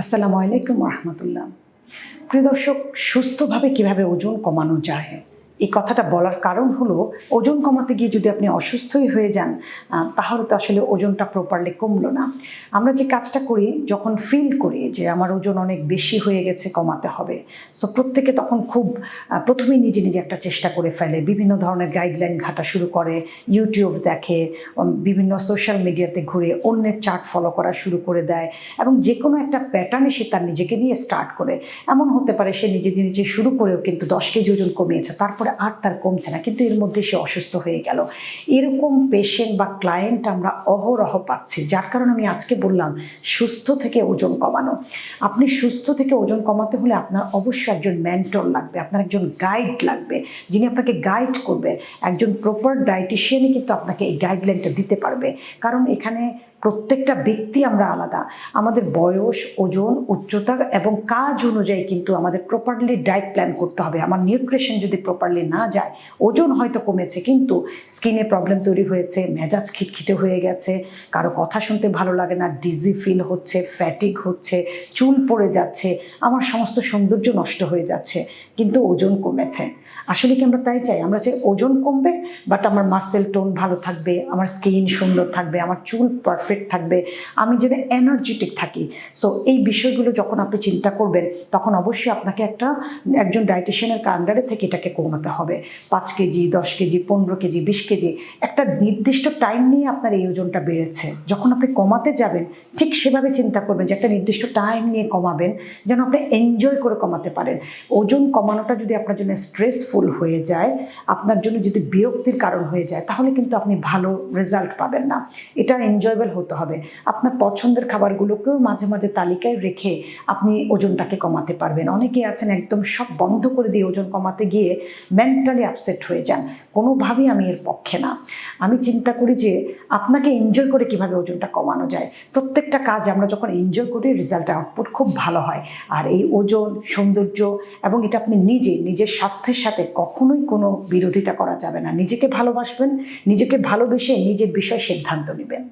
আসসালামু আলাইকুম রহমতুল্লাহ। প্রিয় দর্শক সুস্থভাবে কীভাবে ওজন কমানো যায়? এই কথাটা বলার কারণ হলো ওজন কমাতে গিয়ে যদি আপনি অসুস্থই হয়ে যান তাহলে তো আসলে ওজনটা প্রপারলি কমলো না। আমরা যে কাজটা করি, যখন ফিল করি যে আমার ওজন অনেক বেশি হয়ে গেছে, কমাতে হবে সো প্রত্যেকে তখন খুব প্রথমেই নিজে নিজে একটা চেষ্টা করে ফেলে। বিভিন্ন ধরনের গাইডলাইন ঘাটা শুরু করে ইউটিউব দেখে বিভিন্ন সোশ্যাল মিডিয়াতে ঘুরে অন্যের চার্ট ফলো করা শুরু করে দেয় এবং যে কোনো একটা প্যাটার্নে সে তার নিজেকে নিয়ে স্টার্ট করে। এমন হতে পারে সে নিজে নিজে শুরু করেও কিন্তু দশ কেজি ওজন কমিয়েছে, তারপরে আর তার কমছে না, কিন্তু এর মধ্যে সে অসুস্থ হয়ে গেল। এরকম পেশেন্ট বা ক্লায়েন্ট আমরা অহরহ পাচ্ছি, যার কারণে আমি আজকে বললাম, সুস্থ থেকে ওজন কমানো। আপনি সুস্থ থেকে ওজন কমাতে হলে আপনার অবশ্যই একজন মেন্টর লাগবে, আপনার একজন গাইড লাগবে, যিনি আপনাকে গাইড করবে। একজন প্রপার ডায়েটিশিয়ানই কিন্তু আপনাকে এই গাইডলাইনটা দিতে পারবে, কারণ এখানে প্রত্যেকটা ব্যক্তি আমরা আলাদা। আমাদের বয়স, ওজন, উচ্চতা এবং কাজ অনুযায়ী কিন্তু আমাদের প্রপারলি ডায়েট প্ল্যান করতে হবে। আমার নিউট্রিশন যদি প্রপারলি না যায়, ওজন হয়তো কমেছে, কিন্তু স্কিনে প্রবলেম তৈরি হয়েছে, মেজাজ খিটখিটে হয়ে গেছে, কারও কথা শুনতে ভালো লাগে না ডিজি ফিল হচ্ছে ফ্যাটিক হচ্ছে, চুল পড়ে যাচ্ছে, আমার সমস্ত সৌন্দর্য নষ্ট হয়ে যাচ্ছে, কিন্তু ওজন কমেছে। আসলে কি আমরা তাই চাই? আমরা চাই ওজন কমবে বাট আমার মাসেল টোন ভালো থাকবে, আমার স্কিন সুন্দর থাকবে, আমার চুল পারফেক্ট থাকবে, আমি যেন এনার্জেটিক থাকি। সো এই বিষয়গুলো যখন আপনি চিন্তা করবেন, তখন অবশ্যই আপনাকে একটা, একজন ডায়েটিশিয়ানের আন্ডারে থেকে এটাকে কমাতে হবে। পাঁচ কেজি, দশ কেজি, পনেরো কেজি, বিশ কেজি, একটা নির্দিষ্ট টাইম নিয়ে আপনার এই ওজনটা বেড়েছে। যখন আপনি কমাতে যাবেন, ঠিক সেভাবে চিন্তা করবেন যে একটা নির্দিষ্ট টাইম নিয়ে কমাবেন, যেন আপনি এনজয় করে কমাতে পারেন। ওজন কমানোটা যদি আপনার জন্য স্ট্রেসফুল হয়ে যায়, আপনার জন্য যদি বিরক্তির কারণ হয়ে যায়, তাহলে কিন্তু আপনি ভালো রেজাল্ট পাবেন না। এটা এনজয়েবল হতে হবে। আপনার পছন্দের খাবারগুলোকেও মাঝে মাঝে তালিকায় রেখে আপনি ওজনটাকে কমাতে পারবেন। অনেকে আছেন একদম সব বন্ধ করে দিয়ে ওজন কমাতে গিয়ে মেন্টালি আপসেট হয়ে যান। কোনোভাবেই আমি এর পক্ষে না। আমি চিন্তা করি যে আপনাকে এনজয় করে কীভাবে ওজনটা কমানো যায়। প্রত্যেকটা কাজ আমরা যখন এনজয় করি রেজাল্ট আউটপুট খুব ভালো হয়। আর এই ওজন, সৌন্দর্য এবং এটা আপনি নিজে, নিজের স্বাস্থ্যের সাথে কখনোই কোনো বিরোধিতা করা যাবে না। নিজেকে ভালোবাসবেন, নিজেকে ভালোবেসে নিজের বিষয়ে সিদ্ধান্ত নেবেন।